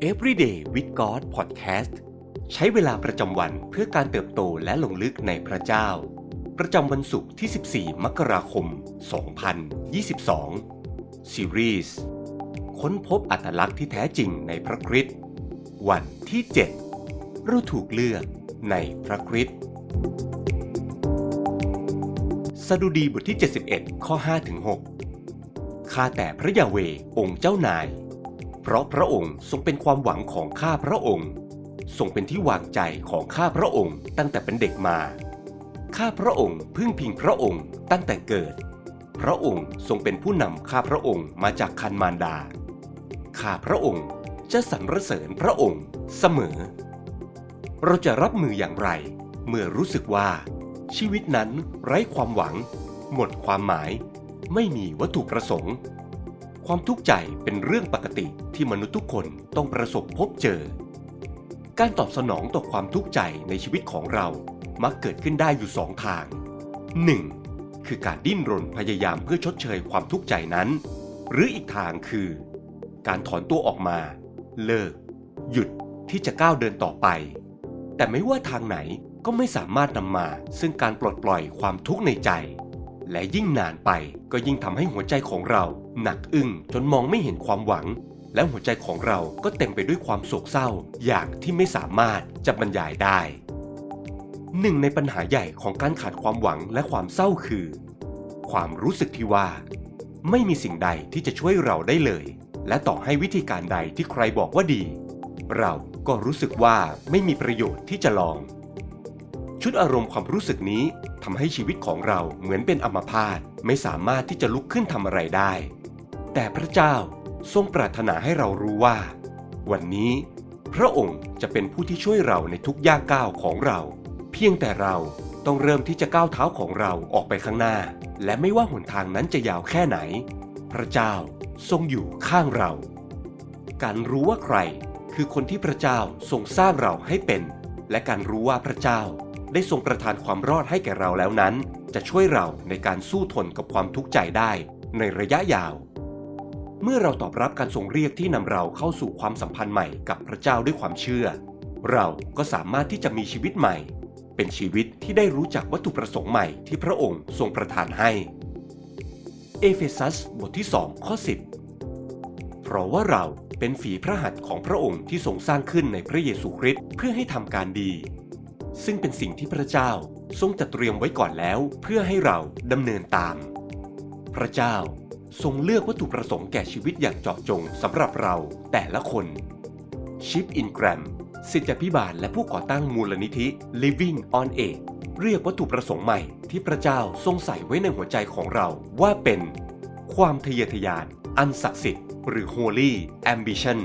Everyday with God Podcast ใช้เวลาประจำวันเพื่อการเติบโตและลงลึกในพระเจ้า ประจำวันศุกร์ที่ 14 มกราคม 2022 ซีรีส์ค้นพบอัตลักษณ์ที่แท้จริงในพระคริสต์วันที่ 7 เราถูกเลือกในพระคริสต์สดุดีบทที่ 71 ข้อ 5-6 ข้าแต่พระยาเวองค์เจ้านาย เพราะพระองค์ทรงเป็นความหวังของข้าพระองค์ ทรงเป็นที่วางใจของข้าพระองค์ตั้งแต่เป็นเด็กมา ข้าพระองค์พึ่งพิงพระองค์ตั้งแต่เกิด พระองค์ทรงเป็นผู้นำข้าพระองค์มาจากคันมารดา ข้าพระองค์จะสรรเสริญพระองค์เสมอ เราจะรับมืออย่างไร เมื่อรู้สึกว่า ชีวิตนั้นไร้ความหวัง หมดความหมาย ไม่มีวัตถุประสงค์ ความทุกข์ใจเป็นเรื่องปกติที่มนุษย์ทุกคนต้องประสบพบเจอ การตอบสนองต่อความทุกข์ใจในชีวิตของเรามักเกิดขึ้นได้อยู่สองทาง 1. คือการดิ้นรนพยายามเพื่อชดเชยความทุกข์ใจนั้น หรืออีกทางคือ การถอนตัวออกมา เลิก หยุดที่จะก้าวเดินต่อไป แต่ไม่ว่าทางไหนก็ไม่สามารถนำมาซึ่งการปลดปล่อยความทุกข์ในใจ และยิ่งนานไปก็ยิ่งทำให้หัวใจของเรา หนักอึ้งจนมองไม่เห็นความหวัง และหัวใจของเราก็เต็มไปด้วยความโศกเศร้า อย่างที่ไม่สามารถจะบรรยายได้หนึ่งในปัญหาใหญ่ของการขาดความหวังและความเศร้าคือ ความรู้สึกที่ว่า ไม่มีสิ่งใดที่จะช่วยเราได้เลย และต่อให้วิธีการใดที่ใครบอกว่าดี เราก็รู้สึกว่าไม่มีประโยชน์ที่จะลอง ชุดอารมณ์ความรู้สึกนี้ ทำให้ชีวิตของเราเหมือนเป็นอัมพาตไม่สามารถที่จะลุกขึ้นทำอะไรได้ แต่พระเจ้าทรงปรารถนาให้เรารู้ว่า วันนี้ พระองค์จะเป็นผู้ที่ช่วยเราในทุกย่างก้าวของเรา เพียงแต่เราต้องเริ่มที่จะก้าวเท้าของเราออกไปข้างหน้า และไม่ว่าหนทางนั้นจะยาวแค่ไหน พระเจ้าทรงอยู่ข้างเรา การรู้ว่าใครคือคนที่พระเจ้าทรงสร้างเราให้เป็น และการรู้ว่าพระเจ้า ได้ทรงประทานความรอดให้แก่เราแล้วนั้น จะช่วยเราในการสู้ทนกับความทุกข์ใจได้ในระยะยาว เมื่อเราตอบรับการทรงเรียกที่นำเราเข้าสู่ความสัมพันธ์ใหม่กับพระเจ้าด้วยความเชื่อ เราก็สามารถที่จะมีชีวิตใหม่ เป็นชีวิตที่ได้รู้จักวัตถุประสงค์ใหม่ที่พระองค์ทรงประทานให้ เอเฟซัสบทที่2ข้อ10 เพราะว่าเราเป็นฝีพระหัตถ์ของพระองค์ที่ทรงสร้างขึ้นในพระเยซูคริสต์เพื่อให้ทำการดี ซึ่งเป็นสิ่งที่พระเจ้าทรงจัดเตรียมไว้ก่อนแล้ว เพื่อให้เราดำเนินตาม พระเจ้าทรงเลือกวัตถุประสงค์แก่ชีวิตอย่างเจาะจงสำหรับเราแต่ละคนชิปอินแกรมสิทธิพิบาลและผู้ก่อตั้งมูลนิธิ Living on a เรียกวัตถุประสงค์ใหม่ที่พระเจ้าทรงใส่ไว้ในหัวใจของเราว่าเป็น ความทะเยอทะยาน อันศักดิ์สิทธิ์หรือ Holy Ambition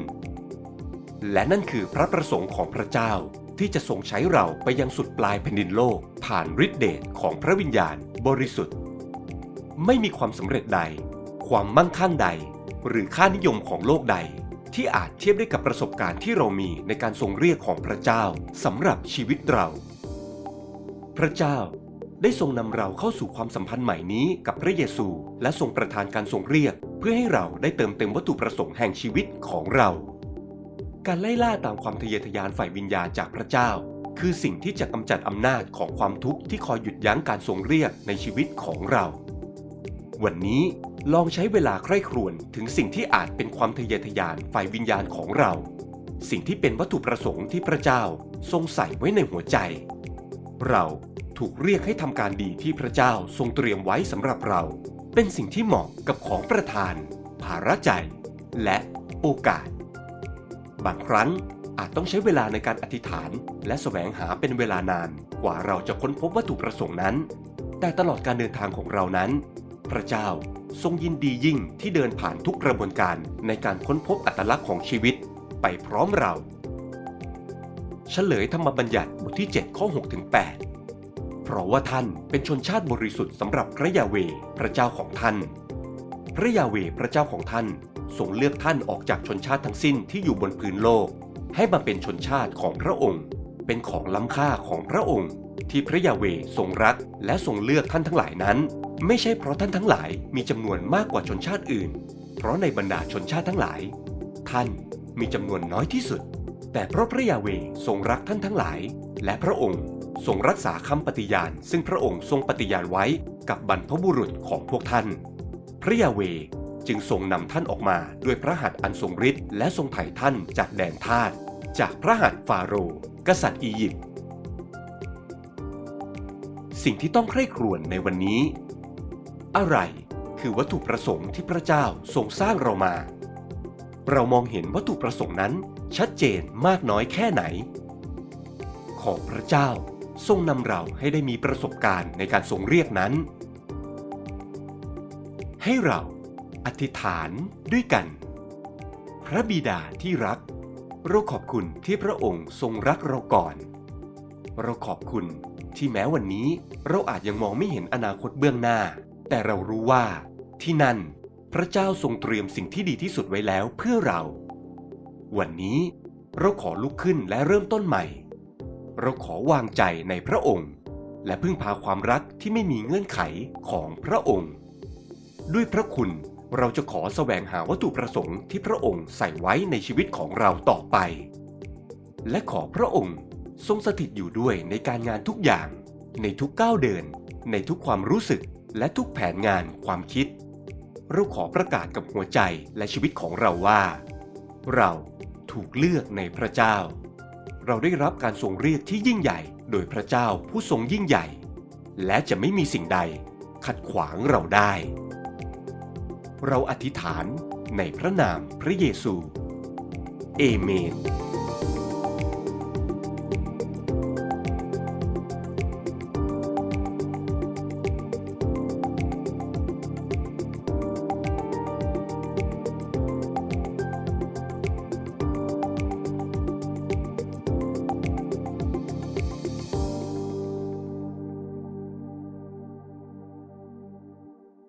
และนั่นคือพระประสงค์ของพระเจ้า ที่จะทรงใช้เราไปยังสุดปลายแผ่นดินโลก ผ่านฤทธิเดชของพระวิญญาณบริสุทธิ์ ไม่มีความสำเร็จใด ความมั่งคั่งใด หรือค่านิยมของโลกใด ที่อาจเทียบได้กับประสบการณ์ที่เรามีในการทรงเรียกของพระเจ้าสำหรับชีวิตเรา พระเจ้าได้ทรงนำเราเข้าสู่ความสัมพันธ์ใหม่นี้กับพระเยซู และทรงประทานการทรงเรียก เพื่อให้เราได้เติมเต็มวัตถุประสงค์แห่งชีวิตของเรา การไล่ล่าตามความทะเยอทะยานฝ่ายวิญญาณจากพระเจ้า คือสิ่งที่จะกำจัดอำนาจของความทุกข์ที่คอยหยุดยั้งการทรงเรียกในชีวิตของเรา วันนี้ลองใช้เวลาใคร่ครวญถึงสิ่งที่อาจเป็นความทะเยอทะยานฝ่ายวิญญาณของเรา สิ่งที่เป็นวัตถุประสงค์ที่พระเจ้าทรงใส่ไว้ในหัวใจ เราถูกเรียกให้ทำการดีที่พระเจ้าทรงเตรียมไว้สำหรับเรา เป็นสิ่งที่เหมาะกับของประทาน ภาระใจ และโอกาส บางครั้งอาจต้องใช้เวลาในการอธิษฐาน และแสวงหาเป็นเวลานานกว่าเราจะค้นพบวัตถุประสงค์นั้น แต่ตลอดการเดินทางของเรานั้น พระเจ้าทรงยินดียิ่งที่เดินผ่านทุกกระบวนการในการค้นพบอัตลักษณ์ของชีวิต ไปพร้อมเราเฉลยธรรมบัญญัติบทที่ 7 ข้อ6ถึง8เพราะว่าท่านเป็นชนชาติบริสุทธิ์สำหรับพระยาเว พระเจ้าของท่าน พระยาเว พระเจ้าของท่าน ทรงเลือกท่านออกจากชนชาติทั้งสิ้นที่อยู่บนพื้นโลก ให้มาเป็นชนชาติของพระองค์ เป็นของล้ำค่าของพระองค์ ที่พระยาเวทรงรักและทรงเลือกท่านทั้งหลายนั้น ไม่ใช่เพราะท่านทั้งหลายมีจำนวนมากกว่าชนชาติอื่น เพราะในบรรดาชนชาติทั้งหลาย ท่านมีจำนวนน้อยที่สุด แต่เพราะพระยาเวทรงรักท่านทั้งหลาย และพระองค์ทรงรักษาคำปฏิญาณ ซึ่งพระองค์ทรงปฏิญาณไว้กับบรรพบุรุษของพวกท่าน พระยาเว จึงทรงนำท่านออกมาด้วยพระหัตถ์อันทรงฤทธิ์และทรงไถ่ท่านจากแดนทาสจากพระหัตถ์ฟาโรห์กษัตริย์อียิปต์สิ่งที่ต้องใคร่ครวญในวันนี้ อะไรคือวัตถุประสงค์ที่พระเจ้าทรงสร้างเรามา เรามองเห็นวัตถุประสงค์นั้นชัดเจนมากน้อยแค่ไหน ขอพระเจ้าทรงนำเราให้ได้มีประสบการณ์ในการทรงเรียกนั้น ให้เรา อธิษฐานด้วยกัน พระบิดาที่รัก เราขอบคุณที่พระองค์ทรงรักเราก่อน เราขอบคุณที่แม้วันนี้เราอาจยังมองไม่เห็นอนาคตเบื้องหน้า แต่เรารู้ว่า ที่นั่น พระเจ้าทรงเตรียมสิ่งที่ดีที่สุดไว้แล้วเพื่อเรา วันนี้เราขอลุกขึ้นและเริ่มต้นใหม่ เราขอวางใจในพระองค์ และพึ่งพาความรักที่ไม่มีเงื่อนไขของพระองค์ ด้วยพระคุณ เราจะขอแสวงหาวัตถุประสงค์ที่พระองค์ใส่ไว้ในชีวิตของเราต่อไป และขอพระองค์ทรงสถิตอยู่ด้วยในการงานทุกอย่าง ในทุกก้าวเดิน ในทุกความรู้สึกและทุกแผนงานความคิด เราขอประกาศกับหัวใจและชีวิตของเราว่า เราถูกเลือกในพระเจ้า เราได้รับการทรงเรียกที่ยิ่งใหญ่ โดยพระเจ้าผู้ทรงยิ่งใหญ่ และจะไม่มีสิ่งใดขัดขวางเราได้ เราอธิษฐานในพระนามพระเยซู เอเมน